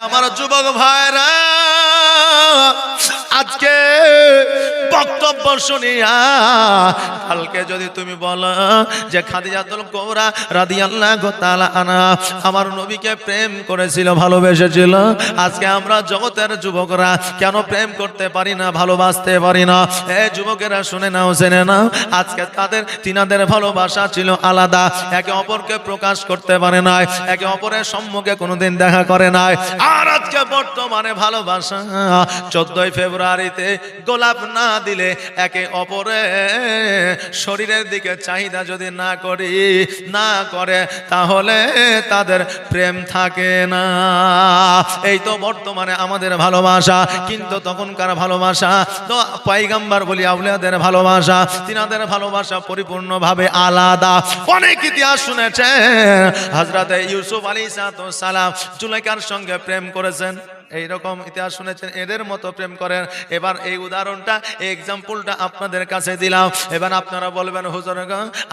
আমার যুবক ভাইরা আজকে বক্তব্য শুনিয়া, কালকে যদি তুমি বলো যে খাদিজাতুল কোবরা রাদিয়াল্লাহু তাআলা আনা আমার নবীকে প্রেম করেছিল, ভালোবেসেছিল, আজকে আমরা জগতের যুবকরা কেন প্রেম করতে পারি না, ভালোবাসতে পারি না? এ যুবকেরা শুনে নাও, জেনে নাও, আজকে তাদের, তিনাদের ভালোবাসা ছিল আলাদা, একে অপরকে প্রকাশ করতে পারে নাই, একে অপরের সম্মুখে কোনোদিন দেখা করে নাই। আর আজকে বর্তমানে ভালোবাসা, চোদ্দই ফেব্রুয়ারিতে গোলাপ না দিলে একে অপরে শরীরের দিকে চাহিদা যদি না করি, না করে, তাহলে তাদের প্রেম থাকে না। এই তো বর্তমানে আমাদের ভালোবাসা, কিন্তু তখনকার ভালোবাসা, তো পাইগাম্বার বলি, আউলিয়াদের ভালোবাসা, তিনাদের ভালোবাসা পরিপূর্ণভাবে আলাদা। অনেক ইতিহাস শুনেছে হজরত ইউসুফ আলী সালাম জুলেখার সঙ্গে প্রেম এইরকম ইতিহাস শুনেছেন, এদের মতো প্রেম করেন। এবার এই উদাহরণটা এক্সাম্পলটা আপনাদের কাছে দিলাম। এবার আপনারা বলবেন, হুজুর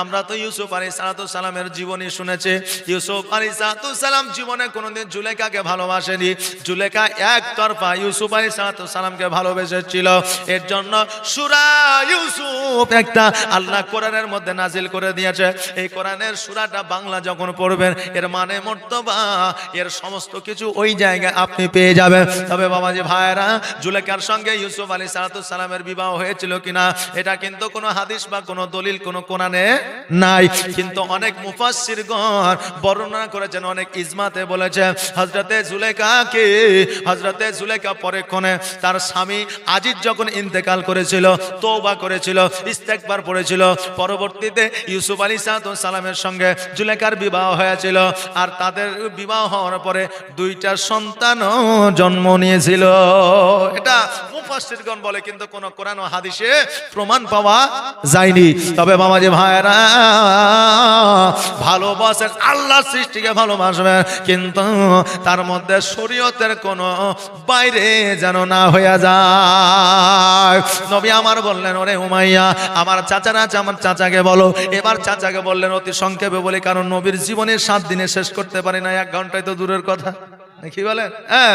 আমরা তো ইউসুফ আলী সালাতু সালামের জীবনী শুনেছি। ইউসুফ আলী সালাতু সালাম জীবনে কোনোদিন জুলেখাকে ভালোবাসেনি। জুলেখা একতরফা ইউসুফ আলী সালাতু সালামকে ভালোবেসেছিল। এর জন্য সুরা ইউসুফ একটা আল্লাহ কোরআনের মধ্যে নাজিল করে দিয়েছে। এই কোরআনের সুরাটা বাংলা যখন পড়বেন, এর মানে মর্তবা, এর সমস্ত কিছু ওই জায়গায় আপনি পেয়ে যাবেন তবে বাবাজি ভাইরা জুলেখার সঙ্গে ইউসুফ আলী সালামের বিবাহ হয়েছিল কিনা, এটা কিন্তু কোনো হাদিস বা কোনো দলিল, কোনো কোরআনে নাই। কিন্তু অনেক মুফাসসিরগণ বর্ণনা করেছেন, অনেক ইজমাতে বলেছে, হযরতে জুলেখাকে হজরতে জুলেখা পরেক্ষণে তার স্বামী আজিজ যখন ইন্তেকাল করেছিল, তওবা করেছিল, ইস্তেকবার পড়েছিল, পরবর্তীতে ইউসুফ আলী সালামের সঙ্গে জুলেখার বিবাহ হয়েছিল, আর তাদের বিবাহ হওয়ার পরে দুইটা সন্তানও জন্ম নিয়েছিল। এটা মুফাসসিরগণ বলে, কিন্তু কোন কোরআন হাদিসে প্রমাণ পাওয়া যায়নি। তবে বাবাজি ভাইরা ভালোবাসেন আল্লাহ সৃষ্টিকে ভালোবাসবেন, কিন্তু তার মধ্যে শরীয়তের কোনো বাইরে যেন না হয়ে যায়। নবী আমার বললেন, ওরে উমাইয়া, আমার চাচারা আছে, আমার চাচাকে বলো। এবার চাচাকে বললেন, অতি সংক্ষেপে বলি, কারণ নবীর জীবনের সাত দিনে শেষ করতে পারি না, এক ঘন্টায় তো দূরের কথা। কি বলেন? হ্যাঁ।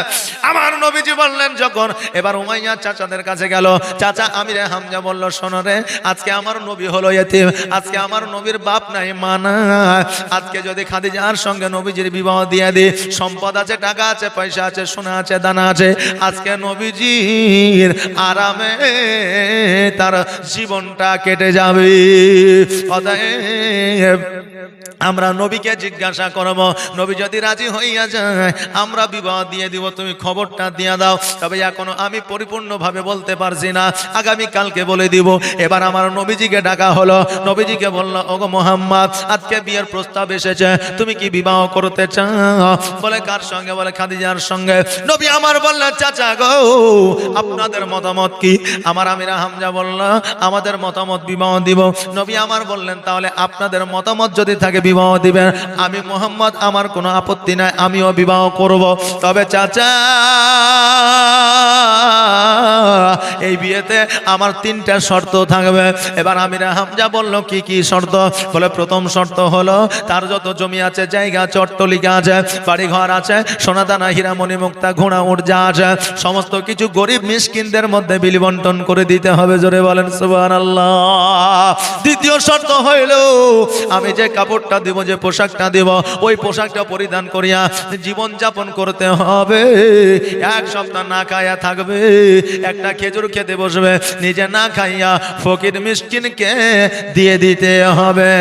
আমার নবীজি বললেন যখন, এবার উমাইয়া চাচাদের কাছে গেল, চাচা, আমিরে হামজা বলল, শোনো রে, আজকে আমার নবী হলো এতিম, আজকে আমার নবীর বাপ নাই, মা নাই। আজকে যদি খাদিজার সঙ্গে নবীজির বিবাহ দিয়ে দিই, সম্পদ আছে, টাকা আছে, পয়সা আছে, সোনা আছে, দানা আছে, আজকে নবীজির আরামে তার জীবনটা কেটে যাবে। অতএব আমরা নবীকে জিজ্ঞাসা করব, নবী যদি রাজি হইয়া যায়, আমরা বিবাহ দিয়ে দিব, তুমি খবরটা দিয়ে দাও। তবে এখনও আমি পরিপূর্ণভাবে বলতে পারছি না আগামী কালকে বলে দিব। এবার আমার নবীজিকে ডাকা হলো। নবীজিকে বলল, ওগো মোহাম্মদ, আজকে বিয়ের প্রস্তাব এসেছে, তুমি কি বিবাহ করতে চাও? বলে, কার সঙ্গে? বলে, খাদিজার সঙ্গে। নবী আমার বললেন চাচা গো, আপনাদের মতামত কি? আমার আমিরা হামজা বলল, আমাদের মতামত বিবাহ দিব। নবী আমার বললেন, তাহলে আপনাদের মতামত যদি থাকে বিবাহ দিবেন। আমি মোহাম্মদ আমার কোনো আপত্তি নাই আমিও বিবাহ করব। তবে চাচা এই বিয়েতে আমার তিনটা শর্ত থাকবে। এবার আমিরা হামজা বলল, কি কি শর্ত? বলে, প্রথম শর্ত হলো, তার যত জমি আছে, জায়গা, চট্টলিকা আছে বাড়ি ঘর আছে, সোনাদানা, হীরামণি, মুক্তা, ঘোড়া, উর্জা আছে, সমস্ত কিছু গরিব মিসকিনদের মধ্যে বিলি বন্টন করে দিতে হবে। জোরে বলেন, সুবহানাল্লাহ। দ্বিতীয় শর্ত হইল, আমি যে কাপড়টা দিব, যে পোশাকটা দিব, ওই পোশাকটা পরিধান করিয়া জীবন যাপন করতে হবে। এক সপ্তাহ না খাইয়া থাকবে, একটা খেজুর খেতে বসবে, নিজে না খাইয়া ফকির মিসকিনকে দিয়ে দিতে হবে।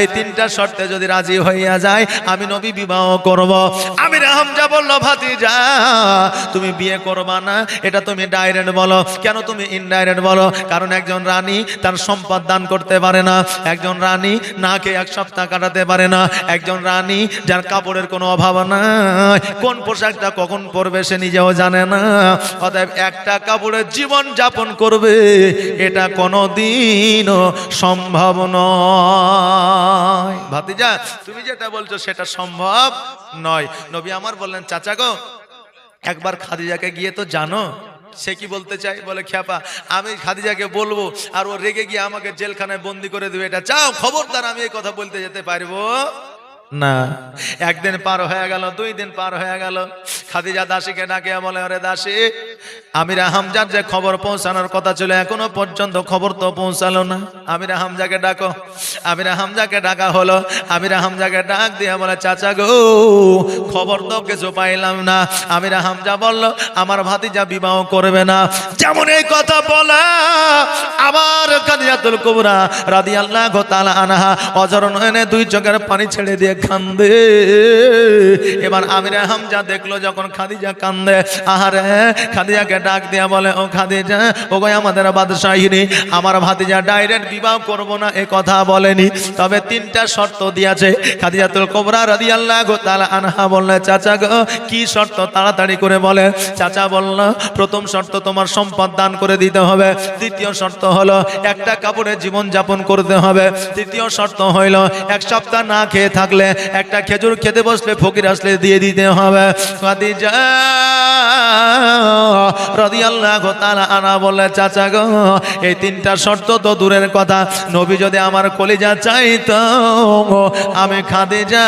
এই তিনটা শর্তে যদি রাজি হইয়া যায়, আমি নবী বিবাহ করব। আমি রামজা বলল, ভাতিজা, তুমি বিয়ে করবা না, এটা তুমি ডাইরেক্ট বলো। কেন তুমি ইনডাইরেক্ট বলো? কারণ একজন রানী তার সম্পদ দান করতে পারে না। একজন রানী না খেয়ে এক সপ্তাহ কাটাতে পারে না। একজন রানী যার কাপড়ের কোনো অভাব নাই, কোন পোশাকটা কখন পরবে সে নিজেও জানে না। অতএব একটা কাপড়ের জীবন যাপন করবে, এটা কোনোদিনও সম্ভব নয়। ভাতিজা, তুমি যেটা বলছো সেটা সম্ভব নয়। নবী আমার বললেন, চাচা গো, একবার খাদিজাকে গিয়ে তো জানো, সে কি বলতে চাই বলে, খ্যাপা, আমি খাদিজাকে বলব, আর ও রেগে গিয়ে আমাকে জেলখানায় বন্দি করে দেবে। এটা চাও, খবরদার, আমি এই কথা বলতে যেতে পারব? না। একদিন পার হয়ে গেল, দুই দিন পার হয়ে গেল। খাদিজা দাসীকে ডাকে বলে, ওরে দাসী আমিরা হামজার যে খবর পৌঁছানোর কথা ছিল, এখনও পর্যন্ত খবর তো পৌঁছালো না। আমিরা হামজাকে ডাকো। আমিরা হামজাকে ডাকা হলো। আমিরা হামজাকে ডাক দিয়ে বলে, চাচা গো, খবর তো কিছু পাইলাম না। আমিরা হামজা বলল, আমার ভাতিজা বিবাহ করবে না। যেমন এই কথা বলা আবার কাদিয়াতুল কুবরা রাদিয়াল্লাহু তাআলা আনহা অজর এনে দুই চোখের পানি ছেড়ে দিয়ে কান্দে। এবার আমিরা হামজা দেখল, যখন খাদিজা কান্দে, আহারে খাদিজাকে ডাক দিয়া বলে, ও খাদিজা ও গো আমাদের বাদশাহিনী আমার ভাতিজা ডাইরেক্ট বিবাহ করব না, এ কথা বলেনি। তবে তিনটা শর্ত দিয়েছে। খাদিজাতুল কুবরা রাদিয়াল্লাহু তাআলা আনহা বললে, চাচা গো, কি শর্ত? তাড়াতাড়ি করে বলে। চাচা বলল, প্রথম শর্ত তোমার সম্পদ দান করে দিতে হবে। দ্বিতীয় শর্ত হলো, একটা কাপড়ে জীবন যাপন করতে হবে। তৃতীয় শর্ত হইল, এক সপ্তাহ না খেয়ে থাকলে একটা খেজুর খেতে বসলে ফকির আসলে দিয়ে দিতে হবে। খাদিজা রাদিয়াল্লাহু তাআলা আনা বলে চাচা গো, এই তিনটা শর্ত তো দূরের কথা। নবী যদি আমার কলিজা চাইতো, আমি খাদিজা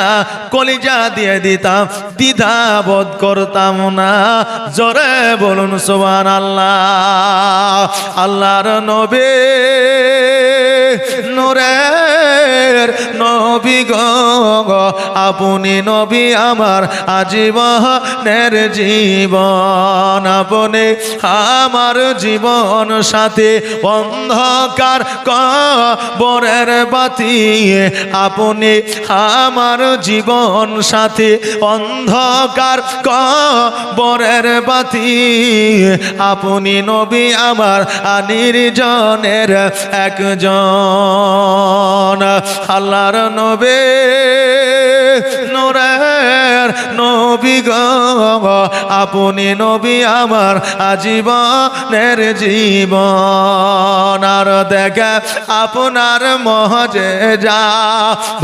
কলিজা দিয়ে দিতাম। দ্বিধা বোধ করতাম না। জোরে বলুন সুবহান আল্লাহ আল্লাহর নবী, নূরের নবী গো। আপনি নবী আমার আজীবনের জীবন। আপনি আমার জীবন সাথে অন্ধকার কবরের বাতি আপনি আমার জীবন সাথে অন্ধকার কবরের বাতি আপনি নবী আমার নির্জনের একজন। আল্লাহর নবী। নবী গো, আপনি নবী আমার আজীবনের জীবন। আর দেখা আপনার মহজে যা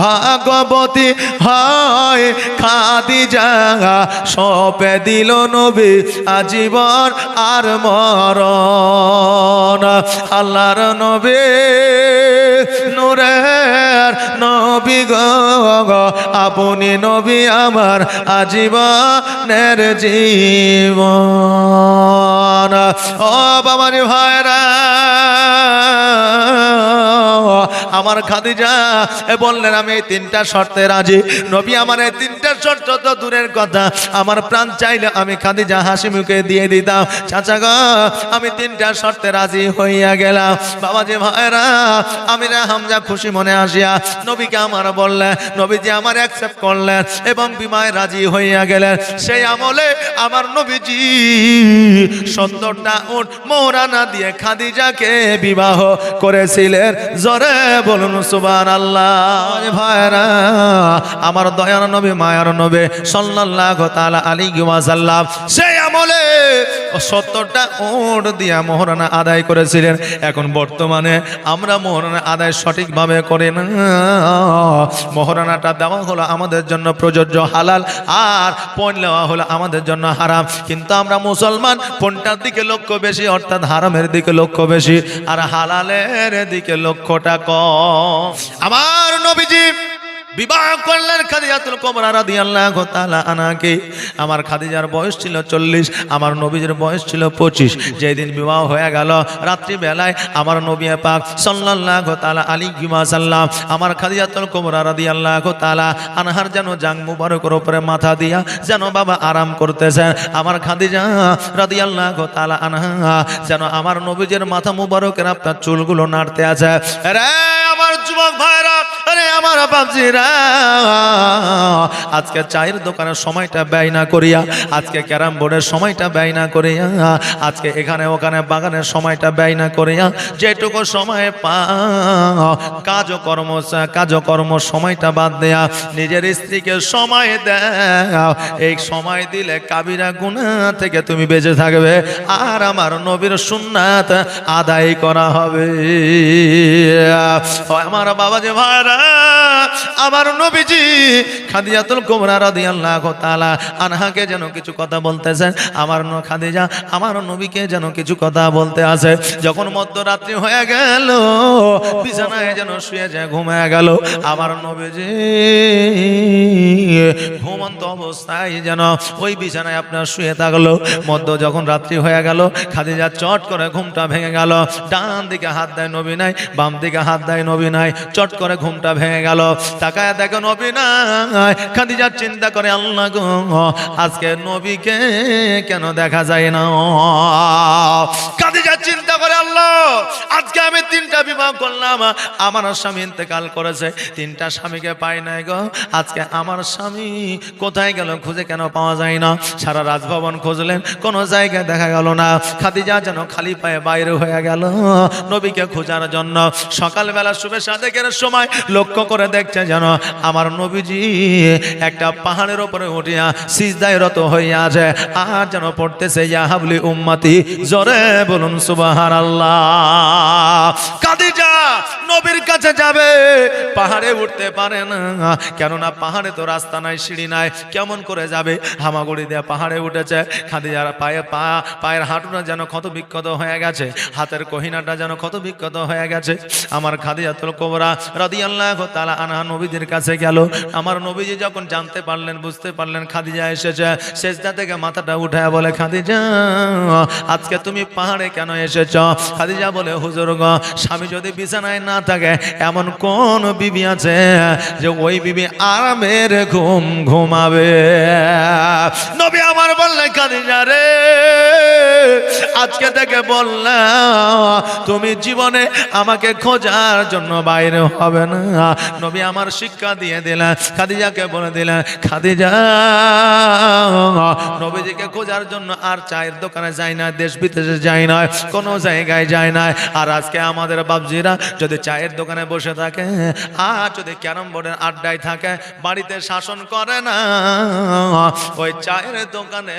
ভাগবতী হয় খাদি যা সপে দিল নবী আজীবন আর মরণ। আল্লাহর নবী নূরের নবী গ, আপনি নবী আমার আজীবনের জীবন। ও বাবারি ভাইরা, আমার খাদিজা বললেন, আমি এই তিনটা শর্তে রাজি। নবী আমার এই তিনটা শর্ত তো দূরের কথা। আমার প্রাণ চাইলে আমি খাদিজা হাসি মুখে দিয়ে দিতাম। চাচা গো, আমি তিনটা শর্তে রাজি হইয়া গেলাম। বাবাজি ভাইরা আমি হামজা খুশি মনে আসিয়া নবীকে আমার বললেন, নবীজি আমার অ্যাকসেপ্ট করলেন এবং বিমায় রাজি হইয়া গেলেন। সেই আমলে আমার নবীজি সত্তরটা উট মোহরানা দিয়ে খাদিজাকে বিবাহ করেছিলেন। জরে বলুন সুবান আল্লাহ ভাইরা আমার দয়ার নবী মায়ার নবী সাল্লাল্লাহু তাআলা সেই আমলে সত্তরটা উট দিয়া মোহরানা আদায় করেছিলেন। এখন বর্তমানে আমরা মোহরানা আদায় সঠিকভাবে করে না। মোহরানাটা দেওয়া হলো আমাদের জন্য প্রযোজ্য হালাল আর পণ নেওয়া হলো আমাদের জন্য হারাম। কিন্তু আমরা মুসলমান, পণটার দিকে লক্ষ্য বেশি, অর্থাৎ হারামের দিকে লক্ষ্য বেশি। আর হালালের দিকে লক্ষ্যটা কম। আমার নবীজি বিবাহ করলেন খাদিজাতুল কোমরা রাদিয়াল্লাহু তাআলা আনাকে আমার খাদিজার বয়স ছিল চল্লিশ, আমার নবীজের বয়স ছিল পঁচিশ। যেদিন বিবাহ হয়ে গেল রাত্রি বেলায় আমার নবী পাক সাল্লাল্লাহু তাআলা আলাইহি ওয়াসাল্লাম আমার খাদিজাতুল কোমরা রাদিয়াল্লাহু তাআলা আনহার যেন জাং মুবারকের উপরে মাথা দিয়া যেন বাবা আরাম করতেছেন। আমার খাদিজা রাদিয়াল্লাহু তাআলা আনহা যেন আমার নবীজের মাথা মুবারকের আপনার চুলগুলো নাড়তে আছে। রে আমার যুবক ভাইরা, আরে আমার বাপজিরা, আজকে চায়ের দোকানের সময়টা ব্যয় না করিয়া, আজকে ক্যারাম বোর্ডের সময়টা ব্যয় না করিয়া, আজকে এখানে ওখানে বাগানের সময়টা ব্যয় না করিয়া, যেটুকু সময় পা কাজকর্ম কাজকর্ম সময়টা বাদ দেয়া, নিজের স্ত্রীকে সময় দাও, এই সময় দিলে কাবিরা গুণা থেকে তুমি বেঁচে থাকবে, আর আমার নবীর সুন্নাত আদায় করা হবে। আমার বাবা যে ভাইরা, আমার নবীজি খাদিজাতুল কোমরা রাদিয়াল্লাহু তাআলা আনহাকে যেন কিছু কথা বলতেছেন, আমার ন খাদিজা, আমার নবীকে যেন কিছু কথা বলতে আছে। যখন মধ্যরাত্রি হয়ে গেল, বিছানায় যেন শুয়ে যায়, ঘুমায় গেল, আমার নবীজি ঘুমন্ত অবস্থায় যেন ওই বিছানায় আপনার শুয়ে থাকল। মধ্য যখন রাত্রি হয়ে গেল, খাদিজা চট করে ঘুমটা ভেঙে গেল। ডান দিকে হাত দেয় নবী নাই, বাম দিকে হাত দেয় নবী নাই, চট করে ঘুমটা ভেঙে গেল। তাকায় দেখো নবী নাই। খাদিজার চিন্তা করে, আল্লাহ গো, আজকে নবীকে কেন দেখা যায় না? খাদিজার করে, আল্লাহ, আজকে আমি তিনটা বিবাহ করলাম। আমার স্বামী ইন্তেকাল করেছে, তিনটা স্বামীকে পাই নাই গো। আজকে আমার স্বামী কোথায় গেল খুঁজে কেন পাওয়া যায় না। সারা রাজভবন খুঁজলেন, কোনো জায়গায় দেখা গেল না। খাদিজা যেন খালি পায়ে বাইরে হয়ে গেল নবীকে খোঁজার জন্য। সকালবেলা শুভে সাদেকের সময় লক্ষ্য করে দেখছে যেন আমার নবীজি একটা পাহাড়ের উপরে উঠিয়া সিজদায় রত হইয়া আছে। আর যেন পড়তেছে, ইয়া হাবলি উম্মতি, জোরে বলুন সুবাহার আল্লাহ কাদিজা নবীর কাছে যাবে, পাহাড়ে উঠতে পারে না। কেননা পাহাড়ে তো রাস্তা নাই, সিঁড়ি নাই, কেমন করে যাবে? হামাগুড়ি দিয়ে পাহাড়ে উঠেছে, খাদিজার পায়ে পা, পায়ের হাঁটুটা যেন ক্ষত বিক্ষত হয়ে গেছে, হাতের কহিনাটা যেন ক্ষত বিক্ষত হয়ে গেছে। আমার খাদিজাতুল কোবরা রাদিয়াল্লাহু তালা আনহা নবীদের কাছে গেল। আমার নবীজি যখন জানতে পারলেন, বুঝতে পারলেন, খাদিজা এসেছে, সেজদা থেকে মাথাটা উঠায় বলে, খাদিজা, আজকে তুমি পাহাড়ে কেন এসেছ? খাদিজা বলে, হুজুর গ, স্বামী যদি বিছানায় না থাকে, এমন কোন বিবি আছে যে ওই বিবি আরামের ঘুম ঘুমাবে? নবী আমার বললেন খাদিজা রে, আজকে থেকে বললাম তুমি জীবনে আমাকে খোঁজার জন্য বাইরে হবে না। নবী আমার শিক্ষা দিয়ে দিলেন, খাদিজাকে বলে দিলেন, খাদিজা, নবীজিকে খোঁজার জন্য আর চায়ের দোকানে যায় না, দেশ বিদেশে যাই না, কোনো জায়গায় যায় না। আর আজকে আমাদের বাবজিরা যদি চায়ের দোকানে বসে থাকে। আর যদি ক্যারম বোর্ডের আড্ডায় থাকে, বাড়িতে শাসন করে না। ওই চায়ের দোকানে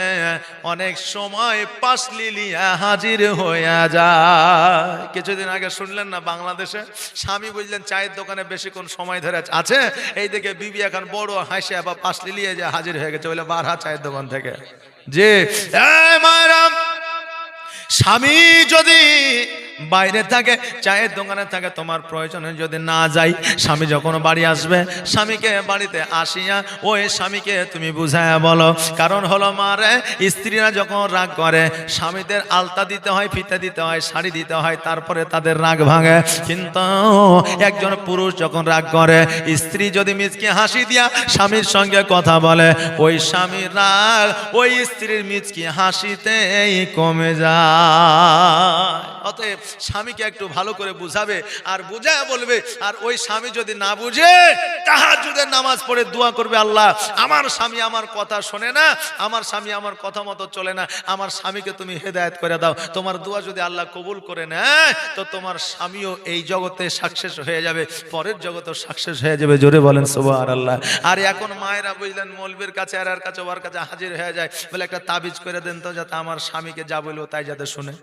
অনেক সময় পাশ লিলিয়া হাজির হয়ে যায়। কিছুদিন আগে শুনলেন না বাংলাদেশে? স্বামী বুঝলেন চায়ের দোকানে বেশিক্ষণ সময় ধরে আছে। এই দিকে বিবি এখন বড় হাসে বা পাশ লিলিয়ে যে হাজির হয়ে গেছে, বলে বারহা চায়ের দোকান থেকে। যে মায়েরাম স্বামী যদি বাইরে থাকে, চায়ের দোকানে থাকে, তোমার প্রয়োজনে যদি না যাই, স্বামী যখন বাড়ি আসবে, স্বামীকে বাড়িতে আসিয়া ওই স্বামীকে তুমি বুঝায় বলো। কারণ হলো মারে স্ত্রীরা যখন রাগ করে, স্বামীদের আলতা দিতে হয়, ফিতে দিতে হয়, শাড়ি দিতে হয়, তারপরে তাদের রাগ ভাঙে। কিন্তু একজন পুরুষ যখন রাগ করে, স্ত্রী যদি মিচকে হাসি দিয়া স্বামীর সঙ্গে কথা বলে, ওই স্বামীর রাগ ওই স্ত্রীর মিচকি হাসিতেই কমে যায়। অতএব স্বামীকে একটু ভালো করে বুঝাবে আর বুঝায় বলবে, আর ওই স্বামী যদি না বুঝে তাহাজুদের নামাজ পড়ে দোয়া করবে আল্লাহ। আমার স্বামী আমার কথা শোনে না, আমার স্বামী আমার কথা মতো চলে না। আমার স্বামীকে তুমি হেদায়েত করে দাও। তোমার দোয়া যদি আল্লাহ কবুল করে নেয়, তো তোমার স্বামীও এই জগতে সাকসেস হয়ে যাবে, পরের জগতেও সাকসেস হয়ে যাবে। জোরে বলেন সুবহান আল্লাহ আর এখন মায়েরা বুঝলেন, মৌলবীর কাছে আর কাছে ওর কাছে হাজির হয়ে যায়। বলে একটা তাবিজ করে দেন তো, যাতে আমার স্বামীকে যা বলব তাই যাতে শুনে।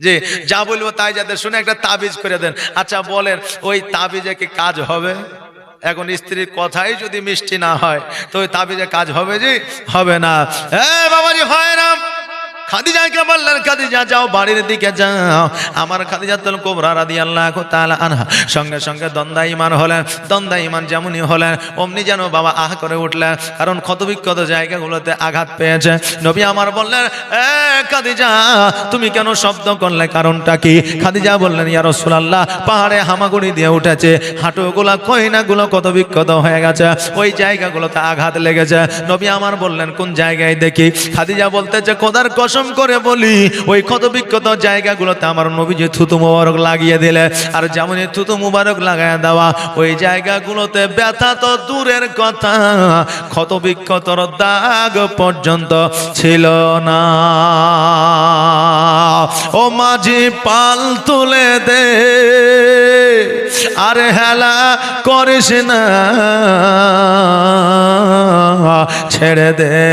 যে যা বলব তাই যাতে শুনে একটা তাবিজ করে দেন। আচ্ছা বলেন ওই তাবিজে কি কাজ হবে? এখন স্ত্রীর কথাই যদি মিষ্টি না হয় তো ওই তাবিজে কাজ হবে যে হবে না। হ্যাঁ বাবাজি হয় না। খাদিজাকে বললেন খাদিজা, যাও বাড়ির দিকে যাও। আমার খাদিজা তুল কোবরা রাদিয়াল্লাহু তাআলা আনহা। সঙ্গে সঙ্গে দ্বন্দ্বা ইমান হলেন, দ্বন্দ্বা ইমান যেমনই হলেন, অমনি যেন বাবা আহ করে উঠলেন, কারণ ক্ষতবিক্ষত জায়গাগুলোতে আঘাত পেয়েছে। নবী আমার বললেন, এ খাদিজা, তুমি কেন শব্দ করলে, কারণটা কি? খাদিজা বললেন, ইয়া রাসূলুল্লাহ, পাহাড়ে হামাগুড়ি দিয়ে উঠেছে, হাঁটুগুলা কইনাগুলো কত বিক্ষত হয়ে গেছে, ওই জায়গাগুলোতে আঘাত লেগেছে। নবী আমার বললেন, কোন জায়গায় দেখি? খাদিজা বলতেছে, খোদার কসম করে বলি, ওই ক্ষত বিক্ষত জায়গাগুলোতে আমার নবী যে থুতু মুবারক লাগিয়ে দিলে। আর যেমন থুতু মুবারক লাগায় দেওয়া, ওই জায়গাগুলোতে ব্যথা তো দূরের কথা ক্ষত বিক্ষতর দাগ পর্যন্ত ছিল না। ও মাঝি পাল তুলে দে আর হেলা করিস না ছেড়ে দে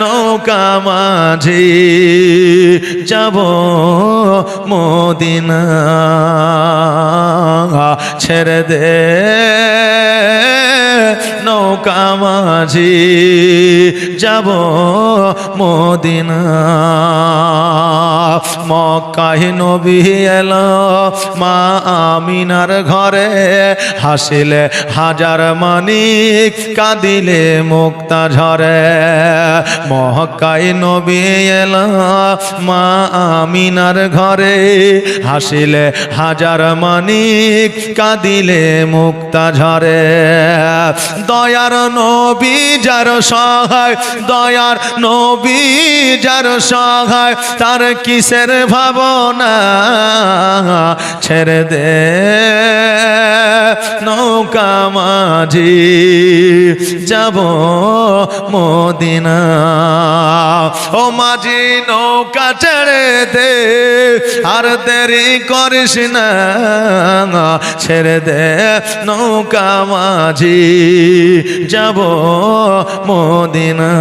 নৌকা মাঝি। যাব মদিনা। ছেড়ে দে নৌকা মাঝি, যাব মদিনা। মক্কাহি নবী এলো, মা আমিনার ঘরে হাসিলে হাজার মানিক, কাঁদিলে মুক্তা ঝরে মহকাই নবী এলো, মা আমিনার ঘরে হাসিলে হাজার মানিক, কাঁদিলে মুক্তা ঝরে। দয়ার নবী যার সহায়, দয়ার নবী যার সহায়, তার কিসের ভাবনা ছেড়ে দে। নৌকা মাঝি যাব মদিনা। ও মাঝি, নৌকা ছেড়ে দে আর দেরি করিস না ছেড়ে দে নৌকা মাঝি যাব মদিনা।